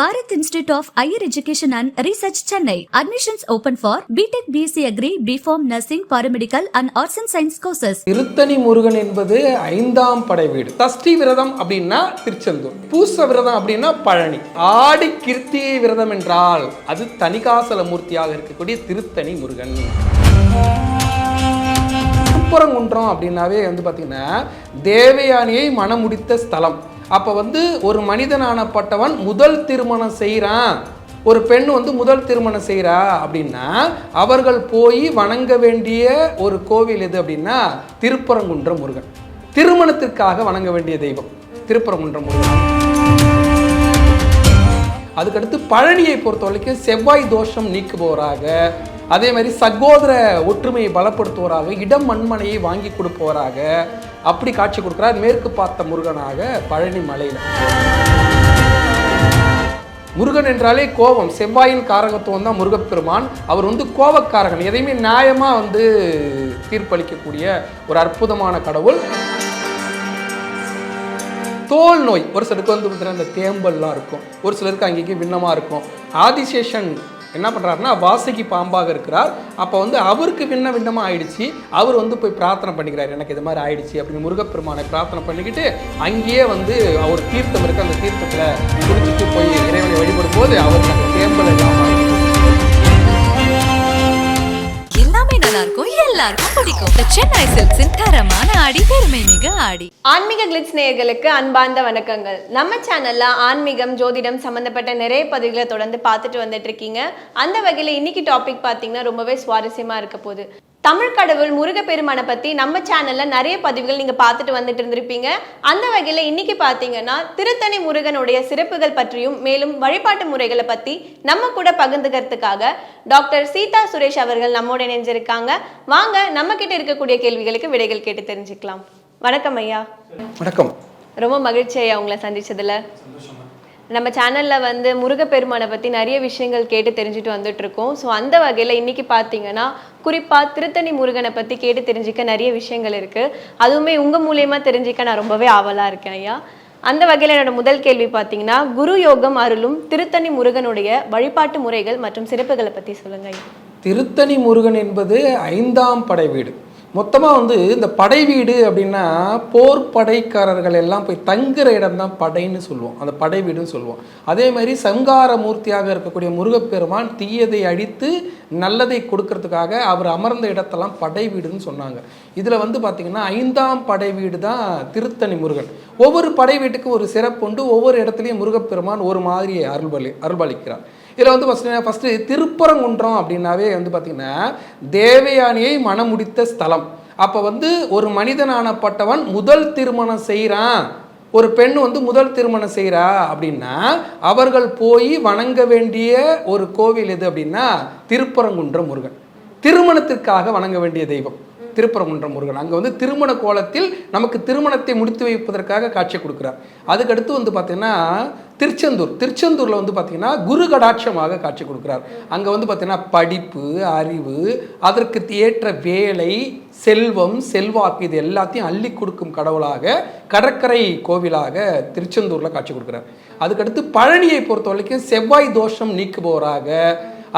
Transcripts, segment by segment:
Bharath institute of higher education and research Chennai. Admissions open for B Tech B Sc agri B Pharm nursing paramedical and arts and science courses Tiruttani Murugan என்பது ஐந்தாம் படை வீடு. சஷ்டி விரதம் அப்படின்னா திருச்செந்தூர். பூச விரதம் அப்படின்னா பழனி. ஆடி கிருத்திகை விரதம் என்றால் அது தனிகாசல மூர்த்தியாக இருக்கக்கூடிய திருத்தணி முருகன். திருப்பரங்குன்றம் அப்படின்னாவே வந்து பார்த்தீங்கன்னா தேவயானியை மனமுடித்த ஸ்தலம். அப்போ வந்து ஒரு மனிதனானப்பட்டவன் முதல் திருமணம் செய்கிறான் ஒரு பெண் வந்து முதல் திருமணம் செய்கிறா அப்படின்னா அவர்கள் போய் வணங்க வேண்டிய ஒரு கோவில் எது அப்படின்னா திருப்பரங்குன்ற முருகன். திருமணத்திற்காக வணங்க வேண்டிய தெய்வம் திருப்பரங்குன்ற முருகன். அதுக்கடுத்து பழனியை பொறுத்த வரைக்கும் செவ்வாய் தோஷம் நீக்குபவராக அதே மாதிரி சகோதர ஒற்றுமையை பலப்படுத்துவோராக இடம் மண்மனையை வாங்கி கொடுப்பவராக. அப்படி காட்சி கொடுக்குறார் மேற்கு பார்த்த முருகனாக பழனி மலையில். முருகன் என்றாலே கோபம். செவ்வாயின் காரகத்துவம் தான் முருகப்பெருமான். அவர் வந்து கோபக்காரகன். எதையுமே நியாயமாக வந்து தீர்ப்பளிக்கக்கூடிய ஒரு அற்புதமான கடவுள். தோல் நோய். ஒரு சிலருக்கு வந்து பார்த்தீங்கன்னா இந்த தேம்பல்லாம் இருக்கும். ஒரு சிலருக்கு அங்கேயும் விண்ணமாக இருக்கும். ஆதிசேஷன் என்ன பண்ணுறாருன்னா வாசுகி பாம்பாக இருக்கிறார். அப்போ வந்து அவருக்கு விண்ண விண்ணமாக ஆயிடுச்சு. அவர் வந்து போய் பிரார்த்தனை பண்ணிக்கிறார். எனக்கு இது மாதிரி ஆயிடுச்சு அப்படின்னு முருகப்பெருமானை பிரார்த்தனை பண்ணிக்கிட்டு அங்கேயே வந்து அவர் தீர்த்தம் இருக்குது அந்த தீர்த்தத்தில் குடிச்சிட்டு போய் இறைவனை வழிபடும் போது அவருக்கு அந்த தேம்பல் எல்லாருக்கும் பிடிக்கும். சென்னை சில்க்ஸின் தரமான ஆடி பெருமை மிக ஆடி. ஆன்மீக கிளிட்ஸ் நேயர்களுக்கு அன்பார்ந்த வணக்கங்கள். நம்ம சேனல்ல ஆன்மீகம் ஜோதிடம் சம்பந்தப்பட்ட நிறைய பதிவுகளை தொடர்ந்து பார்த்துட்டு வந்துட்டு இருக்கீங்க. அந்த வகையில இன்னைக்கு டாபிக் பார்த்தீங்கன்னா ரொம்பவே சுவாரஸ்யமா இருக்க போகுது. தமிழ் கடவுள் முருகப்பெருமானை பத்தி நம்ம சேனல்ல நிறைய பதிவுகள் நீங்க பார்த்துட்டு வந்துட்டு இருந்திருப்பீங்க. அந்த வகையில இன்னைக்கு பார்த்தீங்கன்னா திருத்தணி முருகனுடைய சிறப்புகள் பற்றியும் மேலும் வழிபாட்டு முறைகளை பத்தி நம்ம கூட பகிர்ந்துக்கிறதுக்காக டாக்டர் சீதா சுரேஷ் அவர்கள் நம்மோட இணைஞ்சிருக்காங்க. வாங்க நம்ம கிட்ட இருக்கக்கூடிய கேள்விகளுக்கு விடைகள் கேட்டு தெரிஞ்சுக்கலாம். வணக்கம் ஐயா. வணக்கம். ரொம்ப மகிழ்ச்சி ஐயா உங்களை சந்திச்சதுல. நம்ம சேனலில் வந்து முருகப்பெருமானை பற்றி நிறைய விஷயங்கள் கேட்டு தெரிஞ்சுட்டு வந்துட்டு இருக்கோம் ஸோ அந்த வகையில் இன்னைக்கு பார்த்தீங்கன்னா குறிப்பாக திருத்தணி முருகனை பற்றி கேட்டு தெரிஞ்சுக்க நிறைய விஷயங்கள் இருக்குது அதுவுமே உங்கள் மூலயமா தெரிஞ்சுக்க நான் ரொம்பவே ஆவலாக இருக்கேன் ஐயா. அந்த வகையில் என்னோட முதல் கேள்வி பார்த்தீங்கன்னா குரு யோகம் அருளும் திருத்தணி முருகனுடைய வழிபாட்டு முறைகள் மற்றும் சிறப்புகளை பற்றி சொல்லுங்கள் ஐயா. திருத்தணி முருகன் என்பது ஐந்தாம் படை வீடு. மொத்தமாக வந்து இந்த படை வீடு அப்படின்னா போர் படைக்காரர்கள் எல்லாம் போய் தங்குற இடம் தான் படைன்னு சொல்லுவோம். அந்த படை வீடுன்னு சொல்லுவோம். அதே மாதிரி சங்கார மூர்த்தியாக இருக்கக்கூடிய முருகப்பெருமான் தீயதை அழித்து நல்லதை கொடுக்கறதுக்காக அவர் அமர்ந்த இடத்தெல்லாம் படை வீடுன்னு சொன்னாங்க. இதில் வந்து பார்த்திங்கன்னா ஐந்தாம் படை வீடு தான் திருத்தணி முருகன். ஒவ்வொரு படை வீட்டுக்கும் ஒரு சிறப்பு உண்டு. ஒவ்வொரு இடத்துலையும் முருகப்பெருமான் ஒரு மாதிரி அருள்பலி அருள்பாலிக்கிறார். இதில் வந்து ஃபஸ்ட்டு ஃபஸ்ட்டு திருப்பரங்குன்றம் அப்படின்னாவே வந்து பார்த்திங்கன்னா தேவயானியை மணமுடித்த ஸ்தலம். அப்போ வந்து ஒரு மனிதனானப்பட்டவன் முதல் திருமணம் செய்கிறான் ஒரு பெண் வந்து முதல் திருமணம் செய்கிறா அப்படின்னா அவர்கள் போய் வணங்க வேண்டிய ஒரு கோவில் எது அப்படின்னா திருப்பரங்குன்ற முருகன். திருமணத்திற்காக வணங்க வேண்டிய தெய்வம். திருப்பரங்குன்ற முருகன். அங்கே வந்து திருமண கோலத்தில் நமக்கு திருமணத்தை முடித்து வைப்பதற்காக காட்சி கொடுக்குறார். அதுக்கடுத்து வந்து பார்த்தீங்கன்னா திருச்செந்தூர். திருச்செந்தூரில் வந்து பார்த்தீங்கன்னா குரு கடாட்சமாக காட்சி கொடுக்குறார். அங்கே வந்து பார்த்தீங்கன்னா படிப்பு அறிவு அதற்கு ஏற்ற வேலை செல்வம் செல்வாக்கு இது எல்லாத்தையும் அள்ளி கொடுக்கும் கடவுளாக கடற்கரை கோவிலாக திருச்செந்தூரில் காட்சி கொடுக்குறார். அதுக்கடுத்து பழனியை பொறுத்த வரைக்கும் செவ்வாய் தோஷம் நீக்குபவராக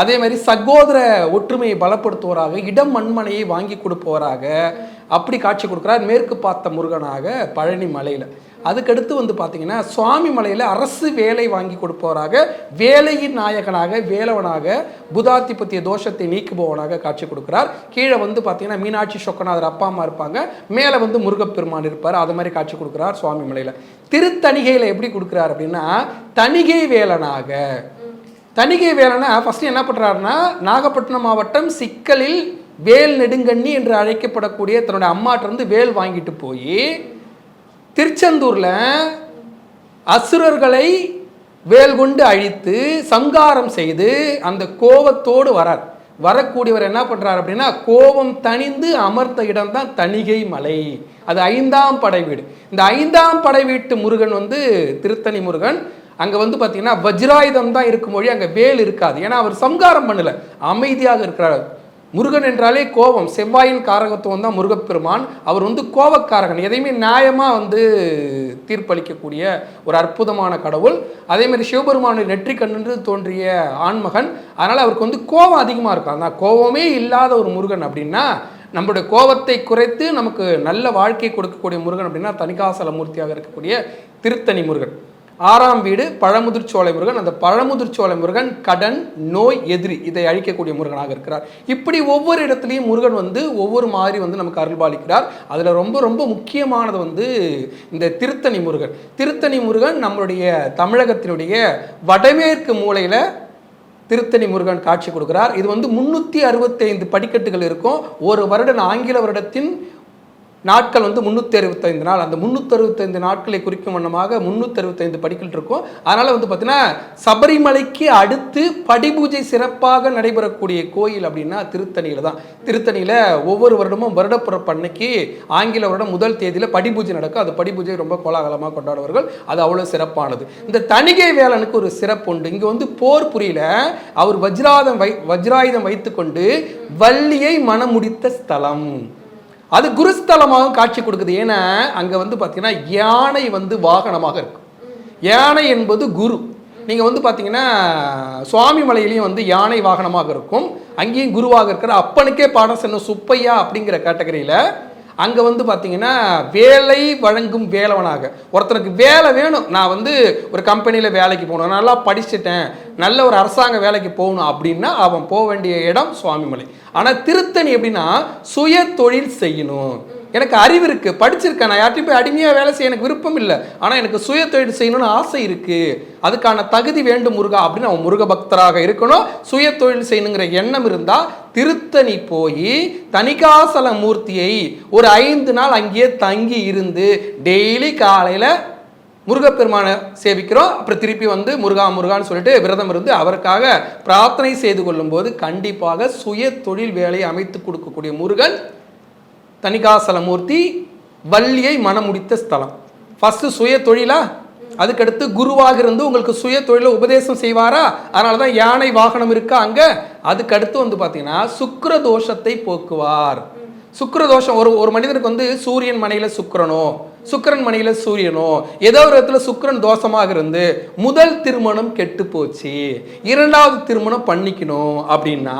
அதே மாதிரி சகோதர ஒற்றுமையை பலப்படுத்துவோராக இடம் மண்மனையை வாங்கி கொடுப்பவராக அப்படி காட்சி கொடுக்குறார் மேற்கு பார்த்த முருகனாக பழனி மலையில். அதுக்கடுத்து வந்து பார்த்தீங்கன்னா சுவாமி மலையில் அரசு வேலை வாங்கி கொடுப்பவராக வேலையின் நாயகனாக வேலவனாக புதாதிபத்திய தோஷத்தை நீக்குபவனாக காட்சி கொடுக்குறார். கீழே வந்து பார்த்தீங்கன்னா மீனாட்சி சொக்கநாதர் அப்பா அம்மா இருப்பாங்க. மேலே வந்து முருகப்பெருமான் இருப்பார். அது மாதிரி காட்சி கொடுக்குறார் சுவாமி மலையில். திருத்தணிகையில் எப்படி கொடுக்குறார் அப்படின்னா தணிகை வேலனாக தணிகை வேலனை ஃபஸ்ட்டு என்ன பண்ணுறாருன்னா நாகப்பட்டினம் மாவட்டம் சிக்கலில் வேல் நெடுங்கண்ணி என்று அழைக்கப்படக்கூடிய தன்னுடைய அம்மாட்டிருந்து வேல் வாங்கிட்டு போய் திருச்செந்தூரில் அசுரர்களை வேல் கொண்டு அழித்து சங்காரம் செய்து அந்த கோபத்தோடு வரார். வரக்கூடியவர் என்ன பண்ணுறார் அப்படின்னா கோபம் தணிந்து அமர்ந்த இடம் தான் தணிகை மலை. அது ஐந்தாம் படை வீடு. இந்த ஐந்தாம் படை வீட்டு முருகன் வந்து திருத்தணி முருகன் அங்கே வந்து பார்த்தீங்கன்னா வஜ்ராயுதம் தான் இருக்கும் மொழி அங்கே வேல் இருக்காது. ஏன்னா அவர் சம்காரம் பண்ணல. அமைதியாக இருக்கிறார். முருகன் என்றாலே கோபம். செவ்வாயின் காரகத்துவம் தான் முருகப்பெருமான். அவர் வந்து கோபக்காரகன். எதையுமே நியாயமாக வந்து தீர்ப்பளிக்கக்கூடிய ஒரு அற்புதமான கடவுள். அதே மாதிரி சிவபெருமானுடைய நெற்றி கண்ணென்று தோன்றிய ஆண்மகன். அதனால் அவருக்கு வந்து கோபம் அதிகமாக இருக்கும். ஆனால் கோபமே இல்லாத ஒரு முருகன் அப்படின்னா நம்மளுடைய கோபத்தை குறைத்து நமக்கு நல்ல வாழ்க்கை கொடுக்கக்கூடிய முருகன் அப்படின்னா தனிகாசல மூர்த்தியாக இருக்கக்கூடிய திருத்தணி முருகன். ஆறாம் வீடு பழமுதிர் சோலை முருகன் அந்த பழமுதிர் சோலை முருகன் கடன் நோய் எதிரி இதை அழிக்கக்கூடிய முருகனாக இருக்கிறார். இப்படி ஒவ்வொரு இடத்துலையும் முருகன் வந்து ஒவ்வொரு மாதிரி வந்து நமக்கு அருள்பாலிக்கிறார். அதில் ரொம்ப ரொம்ப முக்கியமானது வந்து இந்த திருத்தணி முருகன். திருத்தணி முருகன் நம்மளுடைய தமிழகத்தினுடைய வடமேற்கு மூலையில் திருத்தணி முருகன் காட்சி கொடுக்கிறார். இது வந்து முன்னூற்றி அறுபத்தைந்து படிக்கட்டுகள் இருக்கும். ஒரு வருடம் ஆங்கில வருடத்தின் நாட்கள் வந்து முந்நூற்றி அறுபத்தைந்து நாள். அந்த முந்நூற்றி அறுபத்தைந்து நாட்களை குறிக்கும் வண்ணமாக முந்நூற்றி அறுபத்தைந்து படிக்கல் இருக்கும். அதனால் வந்து பார்த்தீங்கன்னா சபரிமலைக்கு அடுத்து படிபூஜை சிறப்பாக நடைபெறக்கூடிய கோயில் அப்படின்னா திருத்தணியில் தான். திருத்தணியில் ஒவ்வொரு வருடமும் வருடப்பிறப்பு அன்னைக்கு ஆங்கில வருடம் முதல் தேதியில் படிபூஜை நடக்கும். அது படிபூஜை ரொம்ப கோலாகலமாக கொண்டாடுவார்கள். அது அவ்வளோ சிறப்பானது. இந்த தணிகை வேலனுக்கு ஒரு சிறப்பு உண்டு. இங்கே வந்து போர் புரியல. அவர் வஜ்ராதம் வை வஜ்ராயுதம் வைத்துக்கொண்டு வள்ளியை மணமுடித்த ஸ்தலம். அது குருஸ்தலமாகவும் காட்சி கொடுக்குது. ஏன்னா அங்கே வந்து பார்த்தீங்கன்னா யானை வந்து வாகனமாக இருக்கும் யானை என்பது குரு. நீங்கள் வந்து பார்த்தீங்கன்னா சுவாமி மலையிலையும் வந்து யானை வாகனமாக இருக்கும். அங்கேயும் குருவாக இருக்கிற அப்பனுக்கே பாடம் சென்னும் சுப்பையா அப்படிங்கிற கேட்டகரியில் அங்கே வந்து பார்த்தீங்கன்னா வேலை வழங்கும் வேலவனாக. ஒருத்தனுக்கு வேலை வேணும். நான் வந்து ஒரு கம்பெனியில் வேலைக்கு போகணும். நல்லா படிச்சுட்டேன். நல்ல ஒரு அரசாங்க வேலைக்கு போகணும் அப்படின்னா அவன் போக வேண்டிய இடம் சுவாமிமலை. ஆனால் திருத்தணி எப்படின்னா சுய தொழில் செய்யணும். எனக்கு அறிவு இருக்கு படிச்சிருக்கேன். நான் யார்ட்டையும் போய் அடிமையாக வேலை செய்ய எனக்கு விருப்பம் இல்லை. ஆனால் எனக்கு சுய தொழில் செய்யணும்னு ஆசை இருக்கு. அதுக்கான தகுதி வேண்டும் முருகா அப்படின்னு அவன் முருக பக்தராக இருக்கணும். சுய தொழில் செய்யணுங்கிற எண்ணம் இருந்தால் திருத்தணி போய் தணிகாசல மூர்த்தியை ஒரு ஐந்து நாள் அங்கேயே தங்கி இருந்து டெய்லி காலையில் முருகப்பெருமானை சேவிக்கிறோம். அப்புறம் திருப்பி வந்து முருகா முருகான்னு சொல்லிட்டு விரதம் இருந்து அவருக்காக பிரார்த்தனை செய்து கொள்ளும்போது கண்டிப்பாக சுய தொழில் வேலையை அமைத்து கொடுக்கக்கூடிய முருகன் தணிகாசலமூர்த்தி வள்ளியை மனமுடித்த ஸ்தலம். ஃபஸ்ட்டு சுய தொழிலா? அதுக்கடுத்து குருவாக இருந்து உங்களுக்கு சுய தொழிலை உபதேசம் செய்வாரா? அதனால தான் யானை வாகனம் இருக்கா அங்கே? அதுக்கடுத்து வந்து பார்த்தீங்கன்னா சுக்கர தோஷத்தை போக்குவார். சுக்கிர தோஷம் ஒரு ஒரு மனிதனுக்கு வந்து சூரியன் மனையில் சுக்கிரனோ சுக்கரன் மனையில் சூரியனோ ஏதோ ஒரு இடத்துல சுக்கரன் தோஷமாக இருந்து முதல் திருமணம் கெட்டு போச்சு. இரண்டாவது திருமணம் பண்ணிக்கணும் அப்படின்னா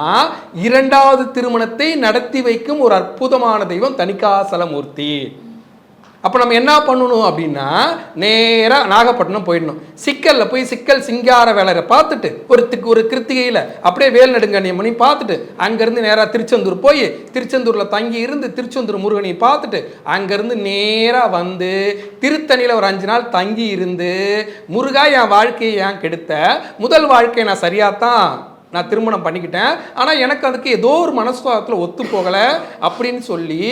இரண்டாவது திருமணத்தை நடத்தி வைக்கும் ஒரு அற்புதமான தெய்வம் தணிகாசலமூர்த்தி. அப்போ நம்ம என்ன பண்ணணும் அப்படின்னா நேராக நாகப்பட்டினம் போயிடணும். சிக்கலில் போய் சிக்கல் சிங்கார வேலையை பார்த்துட்டு ஒரு திக்கு ஒரு கிருத்திகையில் அப்படியே வேல் நெடுங்கண்ணியம் பண்ணி பார்த்துட்டு அங்கேருந்து நேராக திருச்செந்தூர் போய் திருச்செந்தூரில் தங்கி இருந்து திருச்செந்தூர் முருகனையும் பார்த்துட்டு அங்கேருந்து நேராக வந்து திருத்தணியில் ஒரு அஞ்சு நாள் தங்கி இருந்து முருகா என் வாழ்க்கையை ஏன் கெடுத்த? முதல் வாழ்க்கையை நான் சரியாக தான் நான் திருமணம் பண்ணிக்கிட்டேன். ஆனால் எனக்கு அதுக்கு ஏதோ ஒரு மனசுவாதத்தில் ஒத்து போகலை அப்படின்னு சொல்லி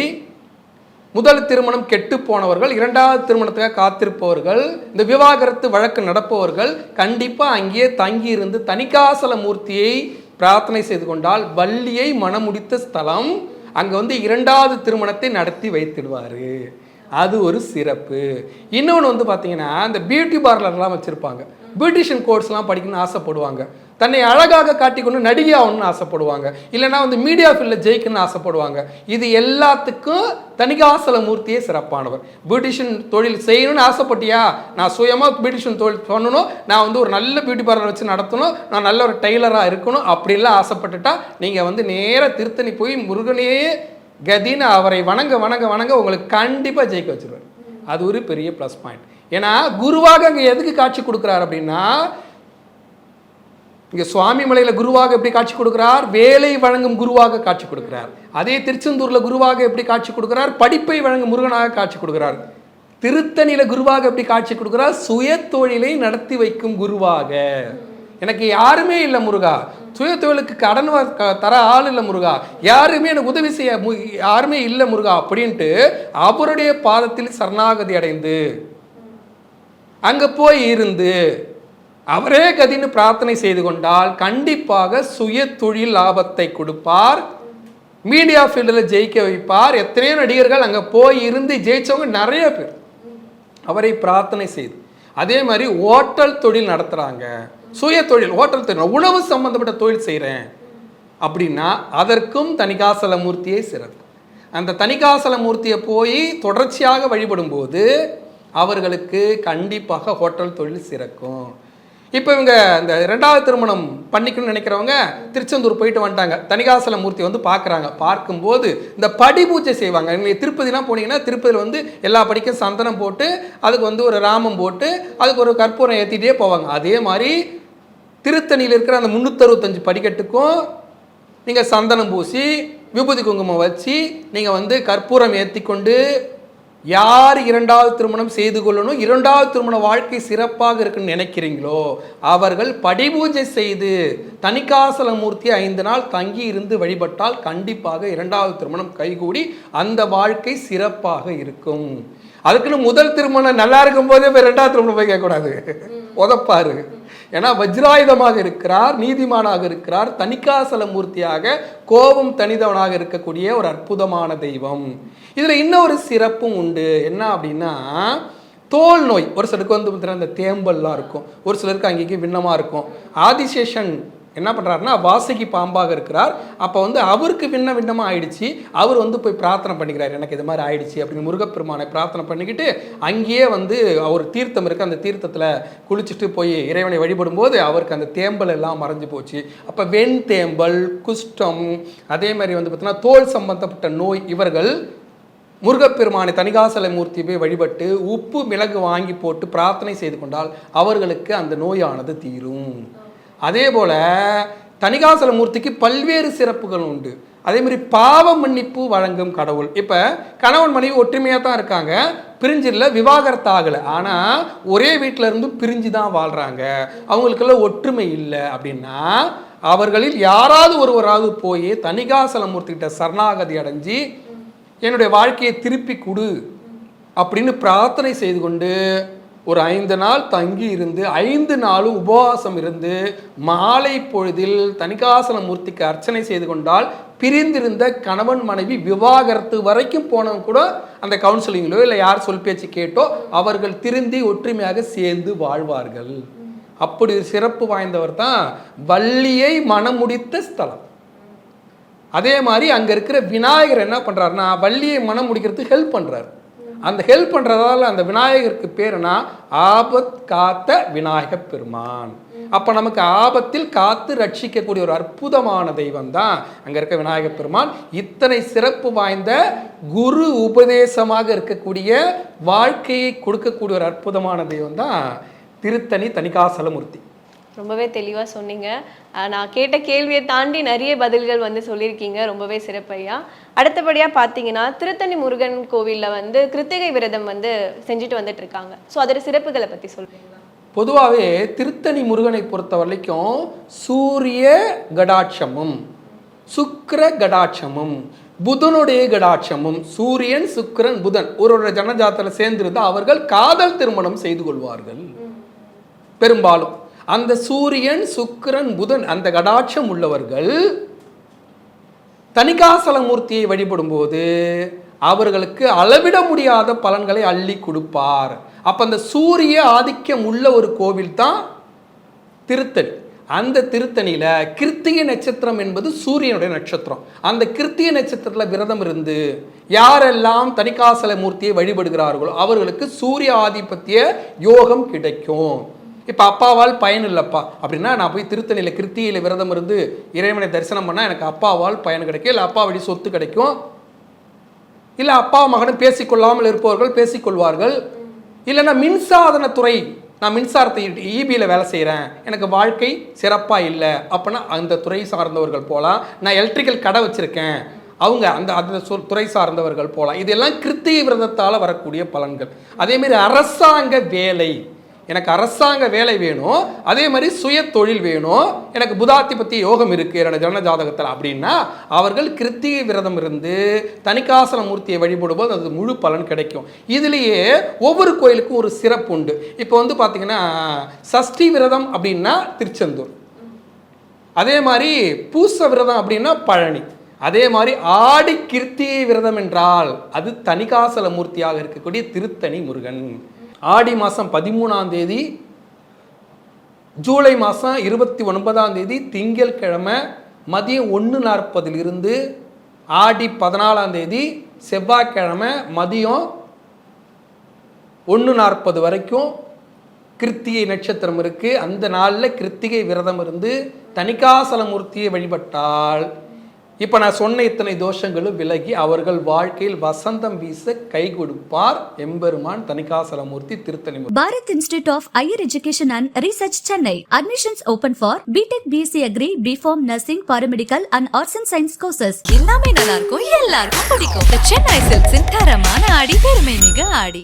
முதல் திருமணம் கெட்டு போனவர்கள் இரண்டாவது திருமணத்துக்காக காத்திருப்பவர்கள் இந்த விவாகரத்து வழக்கு நடப்பவர்கள் கண்டிப்பாக அங்கேயே தங்கியிருந்து தனிகாசல மூர்த்தியை பிரார்த்தனை செய்து கொண்டால் வள்ளியை மணமுடித்த ஸ்தலம் அங்கே வந்து இரண்டாவது திருமணத்தை நடத்தி வைத்திடுவார். அது ஒரு சிறப்பு. இன்னொன்று வந்து பார்த்தீங்கன்னா இந்த பியூட்டி பார்லர்லாம் வச்சுருப்பாங்க. பியூட்டிஷியன் கோர்ஸ்லாம் படிக்கணும்னு ஆசைப்படுவாங்க. தன்னை அழகாக காட்டிக்கொண்டு நடிகை ஆகணும்னு ஆசைப்படுவாங்க. இல்லைன்னா வந்து மீடியா ஃபீல்டில் ஜெயிக்கணும்னு ஆசைப்படுவாங்க. இது எல்லாத்துக்கும் தணிகாசல மூர்த்தியே சிறப்பானவர். பியூட்டிஷியன் தொழில் செய்யணும்னு ஆசைப்பட்டியா? நான் சுயமாக பியூட்டிஷியன் தொழில் பண்ணணும். நான் வந்து ஒரு நல்ல பியூட்டி பார்லர் வச்சு நடத்தணும். நான் நல்ல ஒரு டெய்லராக இருக்கணும். அப்படின்லாம் ஆசைப்பட்டுட்டா நீங்கள் வந்து நேராக திருத்தணி போய் முருகனையே கதின்னு அவரை வணங்க வணங்க வணங்க உங்களுக்கு கண்டிப்பாக ஜெயிக்க வச்சுருவார். அது ஒரு பெரிய ப்ளஸ் பாயிண்ட் ஏன்னா குருவாக அங்கே எதுக்கு காட்சி கொடுக்குறாரு அப்படின்னா இங்கே சுவாமி மலையில் குருவாக எப்படி காட்சி கொடுக்கிறார்? வேலை வழங்கும் குருவாக காட்சி கொடுக்கிறார். அதே திருச்செந்தூரில் குருவாக எப்படி காட்சி கொடுக்கிறார்? படிப்பை வழங்கும் முருகனாக காட்சி கொடுக்கிறார். திருத்தணியில் குருவாக எப்படி காட்சி கொடுக்கிறார்? சுய தொழிலை நடத்தி வைக்கும் குருவாக. எனக்கு யாருமே இல்லை முருகா. சுய தொழிலுக்கு கடன் க- தர ஆள் இல்லை முருகா. யாருமே எனக்கு உதவி செய்ய மு- யாருமே இல்லை முருகா அப்படின்ட்டு அவருடைய பாதத்தில் சரணாகதி அடைந்து அங்கே போய் இருந்து அவரே கதின்னு பிரார்த்தனை செய்து கொண்டால் கண்டிப்பாக சுய தொழில் லாபத்தை கொடுப்பார். மீடியா ஃபீல்டில் ஜெயிக்க வைப்பார். எத்தனையோ நடிகர்கள் அங்கே போய் இருந்து ஜெயித்தவங்க நிறைய பேர். அவரை பிரார்த்தனை செய்து. அதே மாதிரி ஓட்டல் தொழில் நடத்துகிறாங்க சுய தொழில் ஓட்டல் தொழில் உணவு சம்பந்தப்பட்ட தொழில் செய்கிறேன் அப்படின்னா அதற்கும் தணிகாசல மூர்த்தியே சிறப்பு. அந்த தணிகாசலமூர்த்தியை போய் தொடர்ச்சியாக வழிபடும்போது அவர்களுக்கு கண்டிப்பாக ஹோட்டல் தொழில் சிறக்கும். இப்போ இவங்க இந்த ரெண்டாவது திருமணம் பண்ணிக்கணும்னு நினைக்கிறவங்க திருச்செந்தூர் போயிட்டு வந்துட்டாங்க. தணிகாசல மூர்த்தி வந்து பார்க்குறாங்க. பார்க்கும்போது இந்த படி பூஜை செய்வாங்க. நீங்கள் திருப்பதிலாம் போனீங்கன்னா திருப்பதியில் வந்து எல்லா படிக்கும் சந்தனம் போட்டு அதுக்கு வந்து ஒரு ராமம் போட்டு அதுக்கு ஒரு கற்பூரம் ஏற்றிட்டே போவாங்க. அதே மாதிரி திருத்தணியில் இருக்கிற அந்த முந்நூற்றறுபத்தஞ்சு படிக்கட்டுக்கும் நீங்கள் சந்தனம் பூசி விபூதி குங்குமம் வச்சு நீங்கள் வந்து கற்பூரம் ஏற்றி கொண்டு யார் இரண்டாவது திருமணம் செய்து கொள்ளணும் இரண்டாவது திருமண வாழ்க்கை சிறப்பாக இருக்குன்னு நினைக்கிறீங்களோ அவர்கள் படிபூஜை செய்து தணிகாசல மூர்த்தி ஐந்து நாள் தங்கி இருந்து வழிபட்டால் கண்டிப்பாக இரண்டாவது திருமணம் கைகூடி அந்த வாழ்க்கை சிறப்பாக இருக்கும். அதுக்குன்னு முதல் திருமணம் நல்லா இருக்கும் போதே ரெண்டாவது திருமணம் போய் கேட்கக்கூடாது. உதப்பாரு. ஏன்னா வஜ்ராயுதமாக இருக்கிறார் நீதிமானாக இருக்கிறார் தணிகாசல மூர்த்தியாக கோபம் தனிதவனாக இருக்கக்கூடிய ஒரு அற்புதமான தெய்வம். இதில் இன்னொரு சிறப்பும் உண்டு. என்ன அப்படின்னா தோல் நோய். ஒரு சிலருக்கு வந்து பார்த்தீங்கன்னா அந்த தேம்பல்லாம் இருக்கும். ஒரு சிலருக்கு அங்கேயும் விண்ணமாக இருக்கும். ஆதிசேஷன் என்ன பண்ணுறாருன்னா வாசுகி பாம்பாக இருக்கிறார். அப்போ வந்து அவருக்கு விண்ண விண்ணமாக ஆயிடுச்சு. அவர் வந்து போய் பிரார்த்தனை பண்ணிக்கிறார். எனக்கு இது மாதிரி ஆயிடுச்சு அப்படின்னு முருகப்பெருமானை பிரார்த்தனை பண்ணிக்கிட்டு அங்கேயே வந்து அவர் தீர்த்தம் இருக்குது அந்த தீர்த்தத்தில் குளிச்சுட்டு போய் இறைவனை வழிபடும்போது அவருக்கு அந்த தேம்பல் எல்லாம் மறைஞ்சு போச்சு. அப்போ வெண் தேம்பல் குஷ்டம் அதே மாதிரி வந்து பார்த்தீங்கன்னா தோல் சம்பந்தப்பட்ட நோய் இவர்கள் முருகப்பெருமானை தணிகாசல மூர்த்தி போய் வழிபட்டு உப்பு மிளகு வாங்கி போட்டு பிரார்த்தனை செய்து கொண்டால் அவர்களுக்கு அந்த நோயானது தீரும். அதே போல் தணிகாசல மூர்த்திக்கு பல்வேறு சிறப்புகள் உண்டு. அதே மாதிரி பாவ மன்னிப்பு வழங்கும் கடவுள். இப்போ கணவன் மனைவி ஒற்றுமையாக தான் இருக்காங்க. பிரிஞ்சில்ல விவாகரத்து ஆகலை. ஆனால் ஒரே வீட்டில் இருந்தும் பிரிஞ்சு தான் வாழ்கிறாங்க அவங்களுக்கெல்லாம் ஒற்றுமை இல்லை அப்படின்னா அவர்களில் யாராவது ஒருவராவது போய் தணிகாசலமூர்த்திகிட்ட சரணாகதி அடைஞ்சு என்னுடைய வாழ்க்கையை திருப்பி கொடு அப்படின்னு பிரார்த்தனை செய்து கொண்டு ஒரு ஐந்து நாள் தங்கி இருந்து ஐந்து நாளும் உபவாசம் இருந்து மாலை பொழுதில் தணிகாசன மூர்த்திக்கு அர்ச்சனை செய்து கொண்டால் பிரிந்திருந்த கணவன் மனைவி விவாகரத்து வரைக்கும் போனவங்க கூட அந்த கவுன்சிலிங்கிலோ இல்லை யார் சொல் பேச்சு கேட்டோ அவர்கள் திருந்தி ஒற்றுமையாக சேர்ந்து வாழ்வார்கள். அப்படி சிறப்பு வாய்ந்தவர் தான் வள்ளியை மனமுடித்த ஸ்தலம். அதே மாதிரி அங்கே இருக்கிற விநாயகர் என்ன பண்ணுறாருன்னா வள்ளியை மனம் முடிக்கிறதுக்கு ஹெல்ப் பண்ணுறாரு அந்த ஹெல்ப் பண்ணுறதால அந்த விநாயகருக்கு பேருனா ஆபத் காத்த விநாயக பெருமான். அப்போ நமக்கு ஆபத்தில் காத்து ரட்சிக்கக்கூடிய ஒரு அற்புதமான தெய்வம் தான் அங்கே இருக்க விநாயக பெருமான். இத்தனை சிறப்பு வாய்ந்த குரு உபதேசமாக இருக்கக்கூடிய வாழ்க்கையை கொடுக்கக்கூடிய ஒரு அற்புதமான தெய்வம் தான் திருத்தணி தணிகாசலமூர்த்தி. ரொம்பவே தெளிவாக சொன்னீங்க. நான் கேட்ட கேள்வியை தாண்டி நிறைய பதில்கள் வந்து சொல்லியிருக்கீங்க. ரொம்பவே சிறப்பையா. அடுத்தபடியாக பார்த்தீங்கன்னா திருத்தணி முருகன் கோவிலில் வந்து கிருத்திகை விரதம் வந்து செஞ்சுட்டு வந்துட்டு இருக்காங்க ஸோ அதோட சிறப்புகளை பற்றி சொல்றீங்களா? பொதுவாகவே திருத்தணி முருகனை பொறுத்த வரைக்கும் சூரிய கடாட்சமும் சுக்கிர கடாட்சமும் புதனுடைய கடாட்சமும் சூரியன் சுக்கிரன் புதன் ஒரு ஒரு ஜனஜாத்தில் சேர்ந்திருந்தால் அவர்கள் காதல் திருமணம் செய்து கொள்வார்கள். பெரும்பாலும். அந்த சூரியன் சுக்கிரன் புதன் அந்த கடாட்சம் உள்ளவர்கள் தணிகாசல மூர்த்தியை வழிபடும்போது அவர்களுக்கு அளவிட முடியாத பலன்களை அள்ளி கொடுப்பார். அப்போ அந்த சூரிய ஆதிக்கம் உள்ள ஒரு கோவில் தான் திருத்தணி. அந்த திருத்தணியில் கிருத்திகை நட்சத்திரம் என்பது சூரியனுடைய நட்சத்திரம். அந்த கிருத்திகை நட்சத்திரத்தில் விரதம் இருந்து யாரெல்லாம் தணிகாசல மூர்த்தியை வழிபடுகிறார்களோ அவர்களுக்கு சூரிய ஆதிபத்திய யோகம் கிடைக்கும். இப்போ அப்பாவால் பயன் இல்லைப்பா. அப்படின்னா நான் போய் திருத்தணியில் கிருத்தியில் விரதம் இருந்து இறைவனை தரிசனம் பண்ணால் எனக்கு அப்பாவால் பயன் கிடைக்கும். இல்லை அப்பா வழி சொத்து கிடைக்கும். இல்லை அப்பா மகனும் பேசிக்கொள்ளாமல் இருப்பவர்கள் பேசிக்கொள்வார்கள். இல்லைன்னா மின்சாதனத்துறை நான் மின்சாரத்தை ஈபியில் வேலை செய்கிறேன் எனக்கு வாழ்க்கை சிறப்பாக இல்லை. அப்படின்னா அந்த துறை சார்ந்தவர்கள் போகலாம் நான் எலக்ட்ரிக்கல் கடை வச்சுருக்கேன். அவங்க அந்த அந்த துறை சார்ந்தவர்கள் போகலாம் இதெல்லாம் கிருத்திய விரதத்தால் வரக்கூடிய பலன்கள். அதேமாரி அரசாங்க வேலை. எனக்கு அரசாங்க வேலை வேணும் அதே மாதிரி சுய தொழில் வேணும் எனக்கு புதாதிபத்திய யோகம் இருக்கு என்னோட ஜன ஜாதகத்தில் அப்படின்னா அவர்கள் கிருத்திகை விரதம் இருந்து தனிக்காசன மூர்த்தியை வழிபடும்போது அது முழு பலன் கிடைக்கும். இதுலேயே ஒவ்வொரு கோயிலுக்கும் ஒரு சிறப்பு உண்டு. இப்போ வந்து பார்த்தீங்கன்னா சஷ்டி விரதம் அப்படின்னா திருச்செந்தூர். அதே மாதிரி பூச விரதம் அப்படின்னா பழனி. அதே மாதிரி ஆடி கிருத்திகை விரதம் என்றால் அது தனிகாசல மூர்த்தியாக இருக்கக்கூடிய திருத்தணி முருகன். ஆடி மாதம் பதிமூணாம் தேதி ஜூலை மாதம் இருபத்தி ஒன்பதாம் தேதி திங்கட்கிழமை மதியம் ஒன்று நாற்பதிலிருந்து ஆடி பதினாலாம் தேதி செவ்வாய்க்கிழமை மதியம் ஒன்று நாற்பது வரைக்கும் கிருத்திகை நட்சத்திரம் இருக்குது அந்த நாளில் கிருத்திகை விரதம் இருந்து தணிகாசலமூர்த்தியை வழிபட்டால் இப்போ நான் சொன்ன இத்தனை தோஷங்களும் விலகி அவர்கள் வாழ்க்கையில் வசந்தம் வீச கை கொடுப்பார் எம்பெருமான் தணிகாசலமூர்த்தி Tiruttani Bharat Institute of Higher Education and Research Chennai. Admissions open for BTech BSc Agri, BPharm Nursing, Paramedical and Arts and Science courses. எல்லாமே நல்லா இருக்கும் எல்லாருக்கும் பிடிக்கும் சென்னை சில்க்ஸின் தரமான ஆடி பெருமை மிக ஆடி